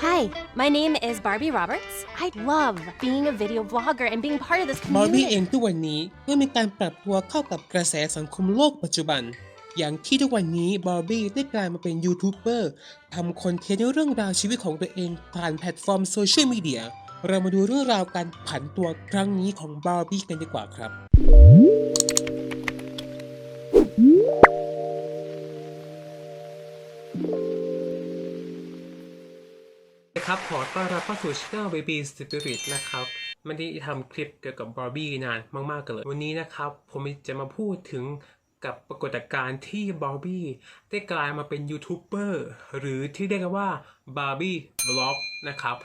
Hi, my name is Barbie Roberts. I love being a video vlogger and being part of this บาร์บี้ community. เองทุกวันนี้ก็มีการปรับตัวเข้ากับกระแสสังคมโลกปัจจุบัน อย่างที่ทุกวันนี้บาร์บี้ได้กลายมาเป็นยูทูบเบอร์ทำคอนเทนต์เรื่องราวชีวิตของตัวเองผ่านแพลตฟอร์มโซเชียลมีเดียเรามาดูเรื่องราวการผันตัวครั้งนี้ของบาร์บี้กันดีกว่าครับ ครับ ขอต้อนรับเข้าสู่ช่อง Baby Spirit นะครับไม่ได้ทำคลิปเกี่ยวกับบาร์บี้นานมากๆกันเลย วันนี้นะครับ ผมจะมาพูดถึงกับปรากฏการณ์ที่บาร์บี้ได้กลายมาเป็นยูทูบเบอร์หรือที่เรียกกันว่าบาร์บี้บล็อกนะครับ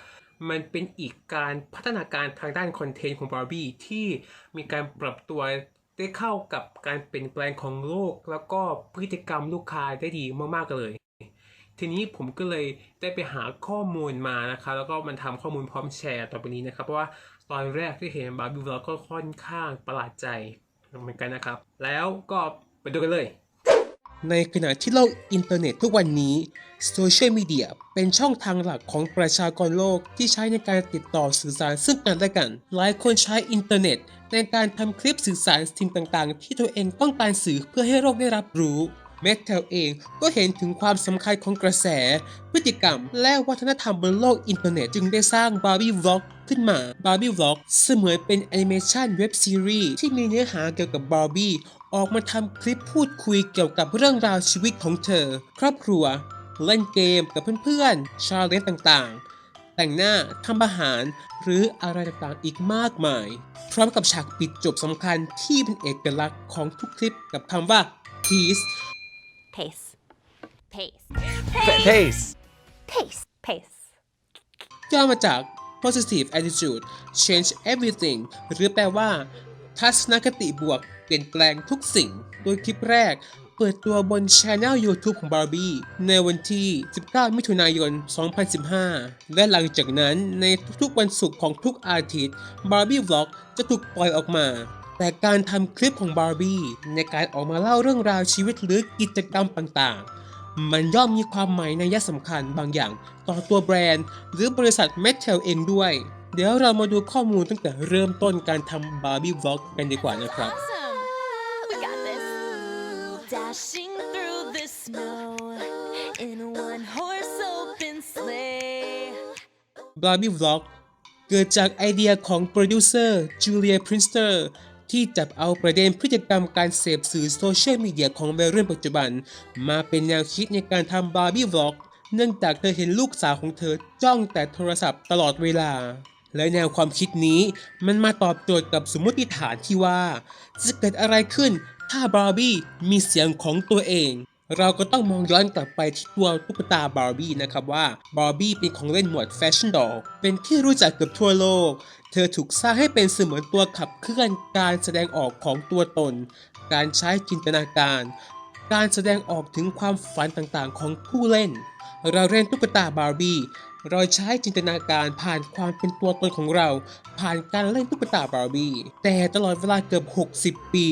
มันเป็นอีกการพัฒนาการทางด้านคอนเทนต์ของบาร์บี้ที่มีการปรับตัวได้เข้ากับการเปลี่ยนแปลงของโลก แล้วก็พฤติกรรมลูกค้าได้ดีมากๆเลย ทีนี้ผมก็เลยได้ไปหาข้อมูลมานะครับแล้วก็มันทำข้อมูลพร้อมแชร์ต่อไปนี้นะครับ เพราะว่าตอนแรกที่เห็นบาร์บี้วอลก็ค่อนข้างประหลาดใจเหมือนกันนะครับ แล้วก็ไปดูกันเลย ในขณะที่โลกอินเทอร์เน็ตทุกวันนี้โซเชียลมีเดียเป็นช่องทางหลักของประชากรโลกที่ใช้ในการติดต่อสื่อสารซึ่งกันและกัน หลายคนใช้อินเทอร์เน็ตในการทำคลิปสื่อสารสิ่งต่างๆ ที่ตัวเองต้องการสื่อเพื่อให้โลกได้รับรู้ แมทเทลเองก็เห็นถึงความสำคัญของกระแส พฤติกรรม และวัฒนธรรมบนโลกอินเทอร์เน็ตจึงได้สร้าง Barbie Vlog ขึ้นมา Barbie Vlog เสมือนเป็นแอนิเมชันเว็บซีรีส์ที่มีเนื้อหาเกี่ยวกับบาร์บี้ออกมาทำคลิปพูดคุยเกี่ยวกับเรื่องราวชีวิตของเธอ ครอบครัว เล่นเกมกับเพื่อนๆ ชาเลนจ์ต่างๆแต่งหน้า ทำอาหาร หรืออะไรต่างๆ อีกมากมาย พร้อมกับฉากปิดจบสำคัญที่เป็นเอกลักษณ์ของทุกคลิปกับคำว่า peace Pace. Pace. Pace. Pace. Pace. ย่อมาจาก positive attitude change everything หรือแปลว่า ทัศนคติบวก เปลี่ยนแปลงทุกสิ่ง โดยคลิปแรก เปิดตัวบน Channel YouTube ของ Barbie ในวันที่ 19 มิถุนายน 2015 และหลังจากนั้นในทุกๆวันศุกร์ของทุกอาทิตย์ Barbie Vlog จะถูกปล่อยออกมา แต่การทำคลิปของ Barbie ในการออกมาเล่าเรื่องราวชีวิตหรือกิจกรรมต่างๆ มันย่อมมีความหมายในยะสำคัญบางอย่างต่อตัวแบรนด์ หรือบริษัท m e t a l เองด้วย เดี๋ยวเรามาดูข้อมูลตั้งแต่เริ่มต้นการทำ Barbie Vlog กันดีกว่านะครับ Awesome. We got this. Dashing through the snow in a one horse open sleigh. Barbie Vlog เกิดจากไอเดียของโปรดิวเซอร์จูเลียพรินสเตอร์ ที่จับเอาประเด็นพฤติกรรมการเสพสื่อโซเชียลมีเดียของวัยรุ่นปัจจุบัน มาเป็นแนวคิดในการทำบาร์บี้บล็อก เนื่องจากเธอเห็นลูกสาวของเธอจ้องแต่โทรศัพท์ตลอดเวลา และแนวความคิดนี้มันมาตอบโจทย์กับสมมติฐานที่ว่า จะเกิดอะไรขึ้นถ้าบาร์บี้มีเสียงของตัวเอง เราก็ต้องมองย้อนกลับไปที่ตัวตุ๊กตาบาร์บี้นะครับว่าบาร์บี้เป็นของเล่นหมวดแฟชั่นดอลเป็นที่รู้จักเกือบทั่วโลก เธอถูกสร้างให้เป็นเสมือนตัวขับเคลื่อนการแสดงออกของตัวตน การใช้จินตนาการ การแสดงออกถึงความฝันต่างๆของผู้เล่น เราเล่นตุ๊กตาบาร์บี้ เราใช้จินตนาการผ่านความเป็นตัวตนของเรา ผ่านการเล่นตุ๊กตาบาร์บี้ แต่ตลอดเวลาเกือบ 60 ปี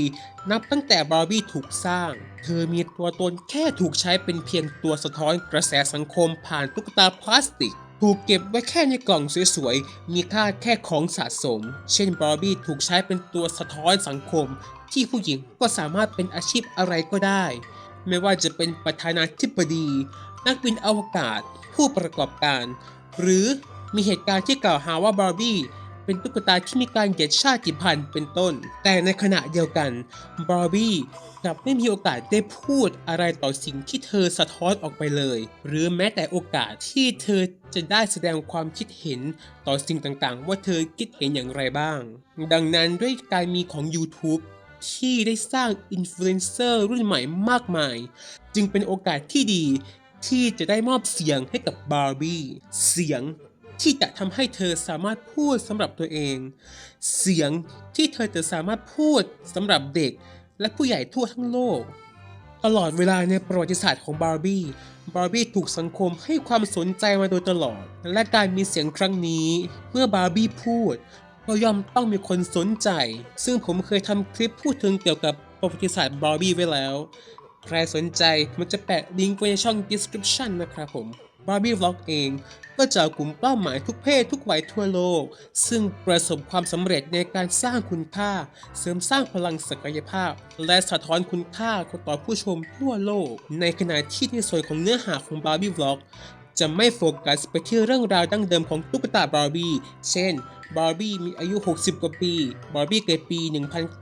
นับตั้งแต่บาร์บี้ถูกสร้าง เธอมีตัวตนแค่ถูกใช้เป็นเพียงตัวสะท้อนกระแสสังคมผ่านตุ๊กตาพลาสติกถูกเก็บไว้แค่ในกล่องสวยๆ มีค่าแค่ของสะสม เช่นบาร์บี้ถูกใช้เป็นตัวสะท้อนสังคม ที่ผู้หญิงก็สามารถเป็นอาชีพอะไรก็ได้ ไม่ว่าจะเป็นประธานาธิบดี นักบินอวกาศ ผู้ประกอบการ หรือมีเหตุการณ์ที่กล่าวหาว่าบาร์บี้เป็นตุ๊กตาที่มีการเหยียดชาติพันธุ์เป็นต้น แต่ในขณะเดียวกันบาร์บี้กลับไม่มีโอกาสได้พูดอะไรต่อสิ่งที่เธอสะท้อนออกไปเลย หรือแม้แต่โอกาสที่เธอจะได้แสดงความคิดเห็นต่อสิ่งต่างๆ ว่าเธอคิดเห็นอย่างไรบ้าง ดังนั้นด้วยการมีของ YouTube ที่ได้สร้างอินฟลูเอนเซอร์รุ่นใหม่มากมาย จึงเป็นโอกาสที่ดี ที่จะได้มอบเสียงให้กับบาร์บี้ เสียงที่จะทำให้เธอสามารถพูดสำหรับตัวเอง เสียงที่เธอจะสามารถพูดสำหรับเด็ก และผู้ใหญ่ทั่วทั้งโลก ตลอดเวลาในประวัติศาสตร์ของบาร์บี้ บาร์บี้ถูกสังคมให้ความสนใจมาโดยตลอด และการมีเสียงครั้งนี้ เมื่อบาร์บี้พูดก็ย่อมต้องมีคนสนใจ ซึ่งผมเคยทำคลิปพูดถึงเกี่ยวกับประวัติศาสตร์บาร์บี้ไว้แล้ว ใครสนใจมันจะแปะลิงก์ไว้ในช่อง description นะครับผม Barbie Vlog เองก็จะเอากลุ่มเป้าหมายทุกเพศทุกวัยทั่วโลก ซึ่งประสบความสำเร็จในการสร้างคุณค่า เสริมสร้างพลังศักยภาพ และสะท้อนคุณค่าต่อผู้ชมทั่วโลก ในขณะที่ในส่วนของเนื้อหาของ Barbie Vlog จะไม่โฟกัสไปที่เรื่องราวดั้งเดิมของตุ๊กตาบาร์บี้ เช่น บาร์บี้มีอายุ 60 กว่าปี บาร์บี้เกิดปี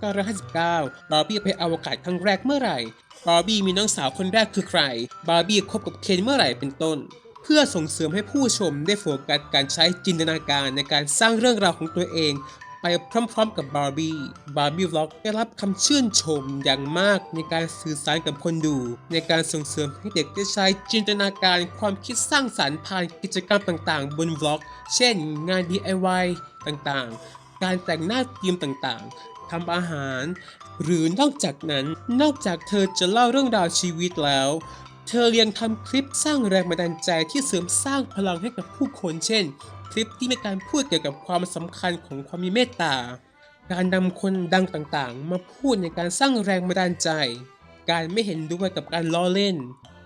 1959 บาร์บี้ไปอวกาศครั้งแรกเมื่อไหร่ บาร์บี้มีน้องสาวคนแรกคือใคร บาร์บี้คบกับเคนเมื่อไหร่เป็นต้น เพื่อส่งเสริมให้ผู้ชมได้โฟกัสการใช้จินตนาการในการสร้างเรื่องราวของตัวเอง ไปพร้อมๆกับบาร์บี้ บาร์บี้วล็อกได้รับคำชื่นชมอย่างมากในการสื่อสารกับคนดู ในการส่งเสริมให้เด็กได้ใช้จินตนาการความคิดสร้างสรรค์ผ่านกิจกรรมต่างๆ บนวล็อก เช่น งาน DIY ต่างๆ การแต่งหน้าทีมต่างๆทำอาหาร หรือนอกจากนั้น นอกจากเธอจะเล่าเรื่องราวชีวิตแล้วเธอยังทำคลิปสร้างแรงบันดาลใจที่เสริมสร้างพลังให้กับผู้คนเช่น คลิปที่มีการพูดเกี่ยวกับความสำคัญของความมีเมตตา การนำคนดังต่างๆ มาพูดในการสร้างแรงบันดาลใจ การไม่เห็นด้วยกับการล้อเล่น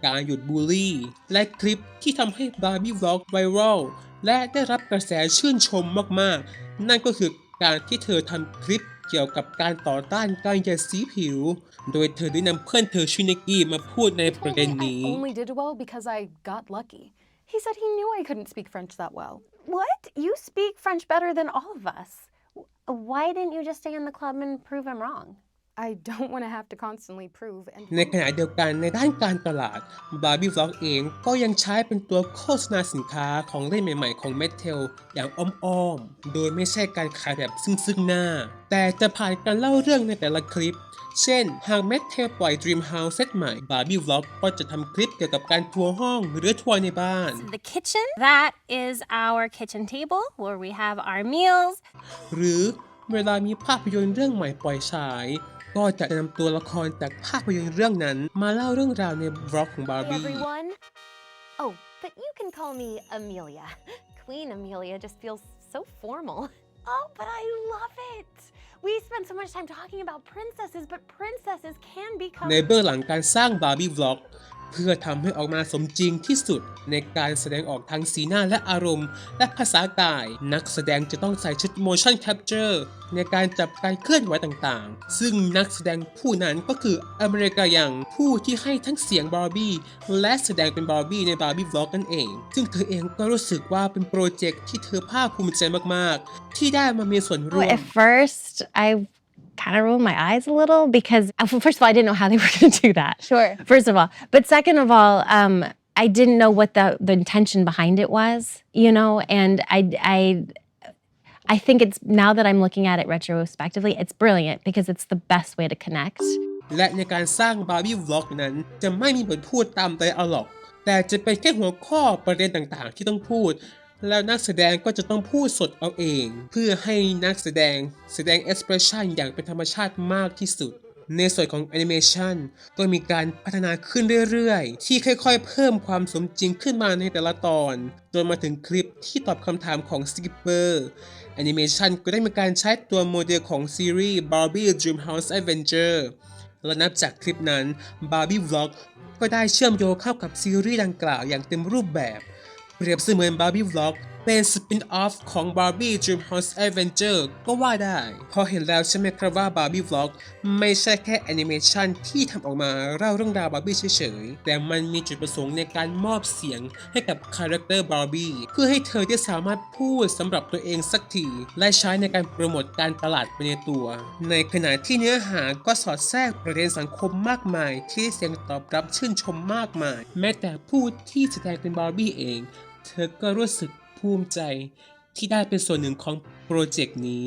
การหยุดบูลลี่ และคลิปที่ทำให้บาร์บี้วล็อกไวรัลและได้รับกระแสชื่นชมมากๆ นั่นก็คือการที่เธอทำคลิปเกี่ยวกับการต่อต้านการเหยียดสีผิว โดยเธอได้นำเพื่อนเธอชินิกี้มาพูดในประเด็นนี้ only did well because I got lucky. He said he knew I couldn't speak French that well. What? You speak French better than all of us. Why didn't you just stay in the club and prove him wrong? I don't want to have to constantly prove and ในขณะเดียวกันในด้านการตลาด Barbie Vlog เองก็ยังใช้เป็นตัวโฆษณาสินค้าของเล่นใหม่ๆของ m e t a l อย่างอ้อมๆ โดยไม่ใช่การขายแบบซึ่งซึ่งหน้า แต่จะผ่านการเล่าเรื่องในแต่ละคลิป เช่น หาก m e t a l ปล่อย Dream House เซตใหม่ Barbie Vlog ก็จะทำคลิปเกี่ยวกับการทัวร์ห้องหรือทัวร์ในบ้าน The kitchen. That is our kitchen table where we have our meals. หรือเวลามีภาพยนตร์เรื่องใหม่ปล่อยฉาย ก็จะนำตัวละครจากภาพยนตร์เรื่องนั้น มาเล่าเรื่องราวในบล็อกของ Hey Barbie everyone. Oh, but you can call me Amelia. Queen Amelia just feels so formal. Oh, but I love it. We spend so much time talking about princesses, but princesses can become ในเบื้องหลังการสร้าง Barbie Vlog เพื่อทำให้ออกมาสมจริงที่สุดในการแสดงออกทางสีหน้าและอารมณ์ และภาษากาย นักแสดงจะต้องใส่ชุด motion capture ในการจับการเคลื่อนไหวต่างๆ ซึ่งนักแสดงผู้นั้นก็คืออเมริกายังผู้ที่ให้ทั้งเสียงบาร์บี้และแสดงเป็นบาร์บี้ใน Barbie Vlog นั่นเอง ซึ่งเธอเองก็รู้สึกว่าเป็นโปรเจกต์ที่เธอภาคภูมิใจมากๆ ที่ได้มามีส่วนร่วม At first, I kind of rolled my eyes a little because, uh, well, first of all, I didn't know how they were going to do that. Sure. First of all. But second of all, um, I didn't know what the, the intention behind it was, you know, and I, I, I think it's now that I'm looking at it retrospectively, it's brilliant because it's the best way to connect. และในการสร้าง Barbie Vlog นั้นจะไม่มีบทพูดตามไดอะล็อก แต่จะเป็นแค่หัวข้อประเด็นต่างๆ ที่ต้องพูด แล้วนักแสดงก็จะต้องพูดสดเอาเอง เพื่อให้นักแสดงแสดง expression อย่างเป็นธรรมชาติมากที่สุด ในส่วนของแอนิเมชันก็มีการพัฒนาขึ้นเรื่อยๆ ที่ค่อยๆ เพิ่มความสมจริงขึ้นมาในแต่ละตอน จนมาถึงคลิปที่ตอบคำถามของ Skipper แอนิเมชันก็ได้มีการใช้ตัวโมเดลของซีรีส์ Barbie Dreamhouse Adventure และนับจากคลิปนั้น Barbie Vlog ก็ได้เชื่อมโยงเข้ากับซีรีส์ดังกล่าวอย่างเต็มรูปแบบ เปรียบเสมือน Barbie Vlog เป็นสปินออฟของ Barbie Dreamhouse Adventure ก็ว่าได้ พอเห็นแล้วใช่ไหมครับว่า Barbie Vlog ไม่ใช่แค่แอนิเมชันที่ทำออกมาเล่าเรื่องราว Barbie เฉยๆ แต่มันมีจุดประสงค์ในการมอบเสียงให้กับคาแรคเตอร์ Barbie เพื่อให้เธอได้สามารถพูดสำหรับตัวเองสักที และใช้ในการโปรโมทการตลาดไปในตัว ในขณะที่เนื้อหาก็สอดแทรกประเด็นสังคมมากมาย ที่เสียงตอบรับชื่นชมมากมาย แม้แต่ผู้ที่แสดงเป็น Barbie เอง เธอก็รู้สึกภูมิใจที่ได้เป็นส่วนหนึ่งของโปรเจกต์นี้